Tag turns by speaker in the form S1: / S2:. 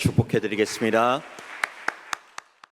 S1: 축복해 드리겠습니다.